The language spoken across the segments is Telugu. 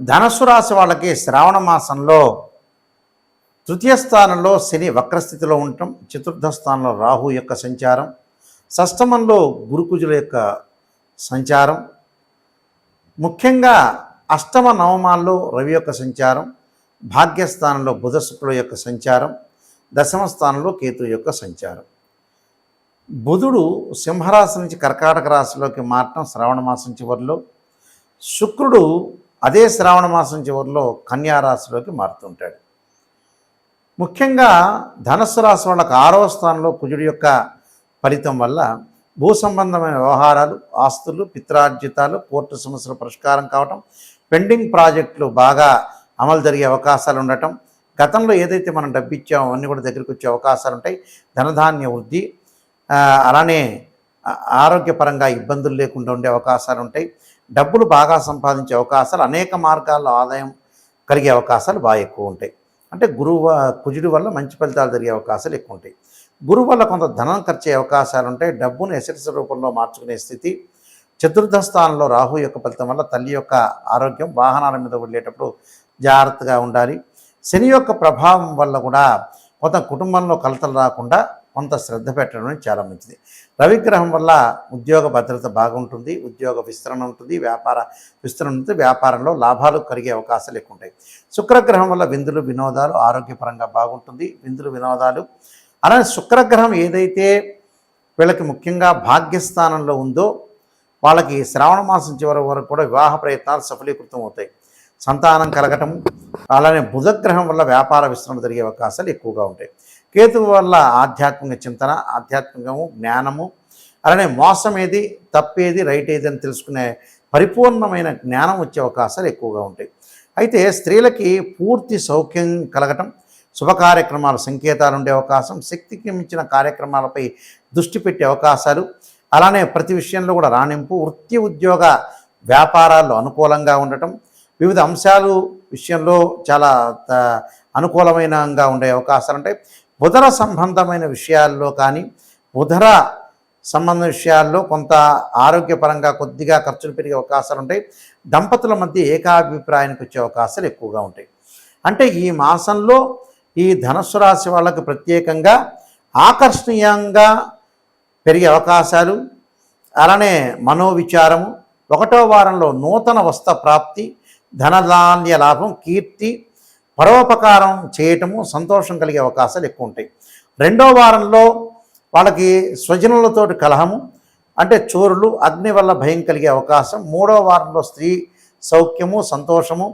ధనస్సు రాశి వాళ్ళకి శ్రావణ మాసంలో తృతీయ స్థానంలో శని వక్రస్థితిలో ఉండటం చతుర్థ స్థానంలో రాహు యొక్క సంచారం షష్టమంలో గురుకుజుల యొక్క సంచారం ముఖ్యంగా అష్టమ నవమాల్లో రవి యొక్క సంచారం భాగ్యస్థానంలో బుధ శుక్రుల యొక్క సంచారం దశమ స్థానంలో కేతు యొక్క సంచారం. బుధుడు సింహరాశి నుంచి కర్కాటక రాశిలోకి మారటం శ్రావణ మాసం చివరిలో. శుక్రుడు అదే శ్రావణ మాసం చివరిలో కన్యారాశిలోకి మారుతుంటాడు. ముఖ్యంగా ధనస్సు రాశి వాళ్ళకు ఆరవ స్థానంలో కుజుడి యొక్క ఫలితం వల్ల భూ సంబంధమైన వ్యవహారాలు ఆస్తులు పిత్రార్జితాలు కోర్టు సమస్యల పరిష్కారం కావటం పెండింగ్ ప్రాజెక్టులు బాగా అమలు జరిగే అవకాశాలు ఉండటం గతంలో ఏదైతే మనం డబ్బిచ్చామో అన్నీ కూడా దగ్గరికి వచ్చే అవకాశాలు ఉంటాయి. ధనధాన్య వృద్ధి అలానే ఆరోగ్యపరంగా ఇబ్బందులు లేకుండా ఉండే అవకాశాలు ఉంటాయి. డబ్బులు బాగా సంపాదించే అవకాశాలు అనేక మార్గాల్లో ఆదాయం కలిగే అవకాశాలు బాగా ఎక్కువ ఉంటాయి. అంటే గురువు కుజుడి వల్ల మంచి ఫలితాలు జరిగే అవకాశాలు ఎక్కువ ఉంటాయి. గురువు వల్ల కొంత ధనం ఖర్చు అవకాశాలు ఉంటాయి. డబ్బును ఎసెట్స్ రూపంలో మార్చుకునే స్థితి. చతుర్థ స్థానంలో రాహు యొక్క ఫలితం వల్ల తల్లి యొక్క ఆరోగ్యం వాహనాల మీద వెళ్ళేటప్పుడు జాగ్రత్తగా ఉండాలి. శని యొక్క ప్రభావం వల్ల కూడా కొంత కుటుంబంలో కలతలు రాకుండా కొంత శ్రద్ధ పెట్టడం చాలా మంచిది. రవిగ్రహం వల్ల ఉద్యోగ భద్రత బాగుంటుంది ఉద్యోగ విస్తరణ ఉంటుంది వ్యాపార విస్తరణ ఉంటుంది వ్యాపారంలో లాభాలు కలిగే అవకాశాలు ఎక్కువ ఉంటాయి. శుక్రగ్రహం వల్ల విందులు వినోదాలు ఆరోగ్యపరంగా బాగుంటుంది. విందులు వినోదాలు. అలానే శుక్రగ్రహం ఏదైతే వీళ్ళకి ముఖ్యంగా భాగ్యస్థానంలో ఉందో వాళ్ళకి శ్రావణ మాసం చివరి వరకు కూడా వివాహ ప్రయత్నాలు సఫలీకృతం అవుతాయి. సంతానం కలగటం అలానే బుధగ్రహం వల్ల వ్యాపార విస్తరణ జరిగే అవకాశాలు ఎక్కువగా ఉంటాయి. కేతువు వల్ల ఆధ్యాత్మిక చింతన ఆధ్యాత్మికము జ్ఞానము అలానే మోసం ఏది తప్పేది రైట్ ఏది అని తెలుసుకునే పరిపూర్ణమైన జ్ఞానం వచ్చే అవకాశాలు ఎక్కువగా ఉంటాయి. అయితే స్త్రీలకి పూర్తి సౌఖ్యం కలగటం శుభ కార్యక్రమాల సంకేతాలు ఉండే అవకాశం శక్తికి మించిన కార్యక్రమాలపై దృష్టి పెట్టే అవకాశాలు అలానే ప్రతి విషయంలో కూడా రాణింపు వృత్తి ఉద్యోగ వ్యాపారాల్లో అనుకూలంగా ఉండటం వివిధ అంశాలు విషయంలో చాలా త- అనుకూలమైనగా ఉండే అవకాశాలు ఉంటాయి. ఉదర సంబంధమైన విషయాల్లో కానీ ఉదర సంబంధ విషయాల్లో కొంత ఆరోగ్యపరంగా కొద్దిగా ఖర్చులు పెరిగే అవకాశాలు ఉంటాయి. దంపతుల మధ్య ఏకాభిప్రాయానికి వచ్చే అవకాశాలు ఎక్కువగా ఉంటాయి. అంటే ఈ మాసంలో ఈ ధనస్సు రాశి వాళ్ళకు ప్రత్యేకంగా ఆకర్షణీయంగా పెరిగే అవకాశాలు అలానే మనోవిచారము ఒకటో వారంలో నూతన వస్త్ర ప్రాప్తి ధనధాన్య లాభం కీర్తి పరోపకారం చేయటము సంతోషం కలిగే అవకాశాలు ఎక్కువ ఉంటాయి. రెండో వారంలో వాళ్ళకి స్వజనులతో కలహము అంటే చోరులు అగ్ని వల్ల భయం కలిగే అవకాశం. మూడో వారంలో స్త్రీ సౌఖ్యము సంతోషము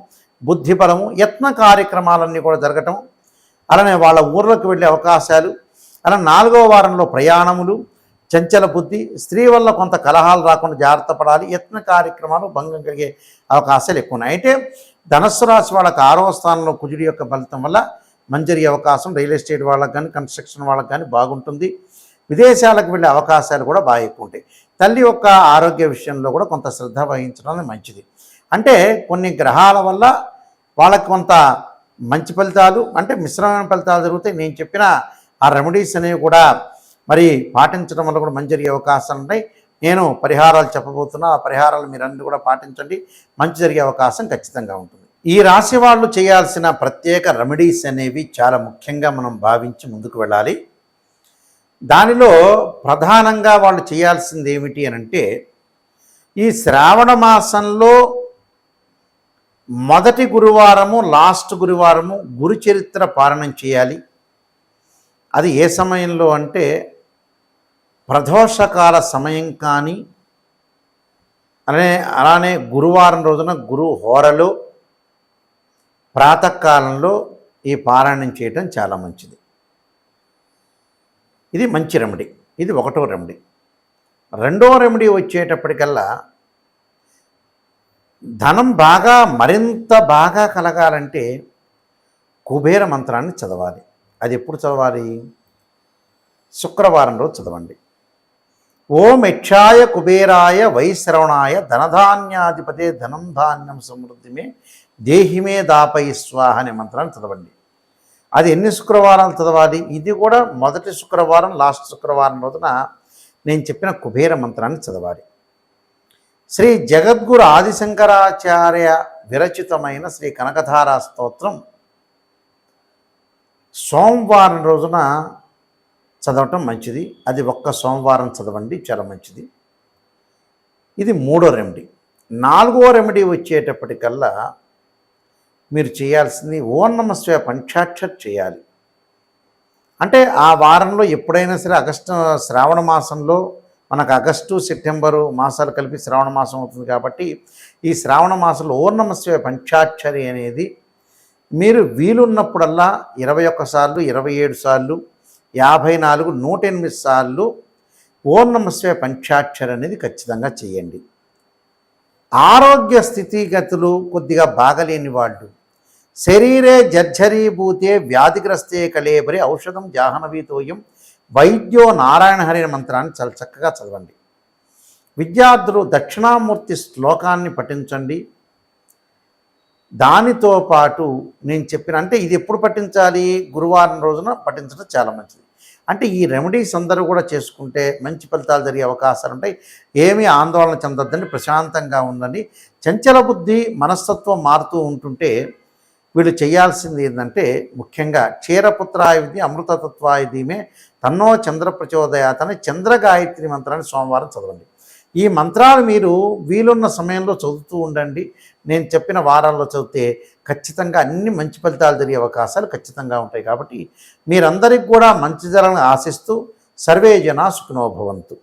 బుద్ధిబలము యత్న కార్యక్రమాలన్నీ కూడా జరగటం అలానే వాళ్ళ ఊర్లకు వెళ్ళే అవకాశాలు అలా నాలుగో వారంలో ప్రయాణములు చంచల బుద్ధి స్త్రీ వల్ల కొంత కలహాలు రాకుండా జాగ్రత్త పడాలి యత్న కార్యక్రమాలు భంగం కలిగే అవకాశాలు ఎక్కువ ఉన్నాయి. అయితే ధనస్సు రాశి వాళ్ళకి ఆరవ స్థానంలో కుజుడి యొక్క ఫలితం వల్ల మంజరి అవకాశం రియల్ ఎస్టేట్ వాళ్ళకి కానీ కన్స్ట్రక్షన్ వాళ్ళకి కానీ బాగుంటుంది. విదేశాలకు వెళ్ళే అవకాశాలు కూడా బాగా ఎక్కువ ఉంటాయి. తల్లి యొక్క ఆరోగ్య విషయంలో కూడా కొంత శ్రద్ధ వహించడం మంచిది. అంటే కొన్ని గ్రహాల వల్ల వాళ్ళకి కొంత మంచి ఫలితాలు అంటే మిశ్రమైన ఫలితాలు జరుగుతాయి. నేను చెప్పిన ఆ రెమెడీస్ అనేవి కూడా మరి పాటించడం వల్ల కూడా మంచి అవకాశాలు ఉన్నాయి నేను పరిహారాలు చెప్పబోతున్నా ఆ పరిహారాలు మీరు అన్ని కూడా పాటించండి. మంచి జరిగే అవకాశం ఖచ్చితంగా ఉంటుంది. ఈ రాశి వాళ్ళు చేయాల్సిన ప్రత్యేక రెమెడీస్ అనేవి చాలా ముఖ్యంగా మనం భావించి ముందుకు వెళ్ళాలి. దానిలో ప్రధానంగా వాళ్ళు చేయాల్సింది ఏమిటి అని అంటే ఈ శ్రావణ మాసంలో మొదటి గురువారము లాస్ట్ గురువారము గురుచరిత్ర పారణం పాలనం చేయాలి. అది ఏ సమయంలో అంటే ప్రదోషకాల సమయం కానీ అనే అలానే గురువారం రోజున గురు హోరలు ప్రాతకాలంలో ఈ పారాయణం చేయటం చాలా మంచిది. ఇది మంచి రెమెడీ. ఇది ఒకటో రెమెడీ. రెండో రెమెడీ వచ్చేటప్పటికల్లా ధనం బాగా మరింత బాగా కలగాలంటే కుబేర మంత్రాన్ని చదవాలి. అది ఎప్పుడు చదవాలి? శుక్రవారం రోజు చదవండి. ఓం యక్షాయ కుబేరాయ వైశ్రవణాయ ధనధాన్యాధిపతే ధనం ధాన్యం సమృద్ధిమే దేహిమే దాపై స్వాహ అనే మంత్రాన్ని చదవండి. అది ఎన్ని శుక్రవారాలు చదవాలి? ఇది కూడా మొదటి శుక్రవారం లాస్ట్ శుక్రవారం రోజున నేను చెప్పిన కుబేర మంత్రాన్ని చదవాలి. శ్రీ జగద్గురు ఆదిశంకరాచార్య విరచితమైన శ్రీ కనకధారా స్తోత్రం సోమవారం రోజున చదవటం మంచిది. అది ఒక్క సోమవారం చదవండి చాలా మంచిది. ఇది మూడో రెమెడీ నాలుగో రెమెడీ వచ్చేటప్పటికల్లా మీరు చేయాల్సింది ఓం నమస్వ పంచాక్షర్ చేయాలి. అంటే ఆ వారంలో ఎప్పుడైనా సరే ఆగస్టు శ్రావణ మాసంలో మనకు ఆగస్టు సెప్టెంబరు మాసాలు కలిపి శ్రావణ మాసం అవుతుంది కాబట్టి ఈ శ్రావణ మాసంలో ఓం పంచాక్షరి అనేది మీరు వీలున్నప్పుడల్లా ఇరవై ఒక్క సార్లు ఇరవై ఏడు సార్లు యాభై నాలుగు నూట ఎనిమిది సార్లు ఓం నమస్వే పంచాక్షరి అనేది ఖచ్చితంగా చేయండి. ఆరోగ్య స్థితిగతులు కొద్దిగా బాగలేని వాళ్ళు. శరీరే జర్జరీభూతే వ్యాధిగ్రస్తే కలేబరి ఔషధం జాహ్నవీతోయం వైద్యో నారాయణ హరి మంత్రాన్ని చాలా చక్కగా చదవండి. విద్యార్థులు దక్షిణామూర్తి శ్లోకాన్ని పఠించండి. దానితో పాటు నేను చెప్పిన అంటే ఇది ఎప్పుడు పఠించాలి? గురువారం రోజున పఠించడం చాలా మంచిది. అంటే ఈ రెమెడీస్ అందరూ కూడా చేసుకుంటే మంచి ఫలితాలు జరిగే అవకాశాలు ఉంటాయి. ఏమీ ఆందోళన చెందొద్దని ప్రశాంతంగా ఉందని చంచల బుద్ధి మనస్తత్వం మారుతూ ఉంటుంటే వీళ్ళు చేయాల్సింది ఏంటంటే ముఖ్యంగా క్షీరపుత్రాయ అమృతతత్వాయుధిమే అమృతతత్వాయ ధీమే తన్నో చంద్ర ప్రచోదయాతని చంద్రగాయత్రి చంద్ర గాయత్రి మంత్రాన్ని సోమవారం చదవండి. ఈ మంత్రాలు మీరు వీలున్న సమయంలో చదువుతూ ఉండండి. నేను చెప్పిన వారాల్లో చదివితే ఖచ్చితంగా అన్ని మంచి ఫలితాలు జరిగే అవకాశాలు ఖచ్చితంగా ఉంటాయి కాబట్టి మీరందరికీ కూడా మంచి జరగని ఆశిస్తూ సర్వే జనా సుఖనోభవంతు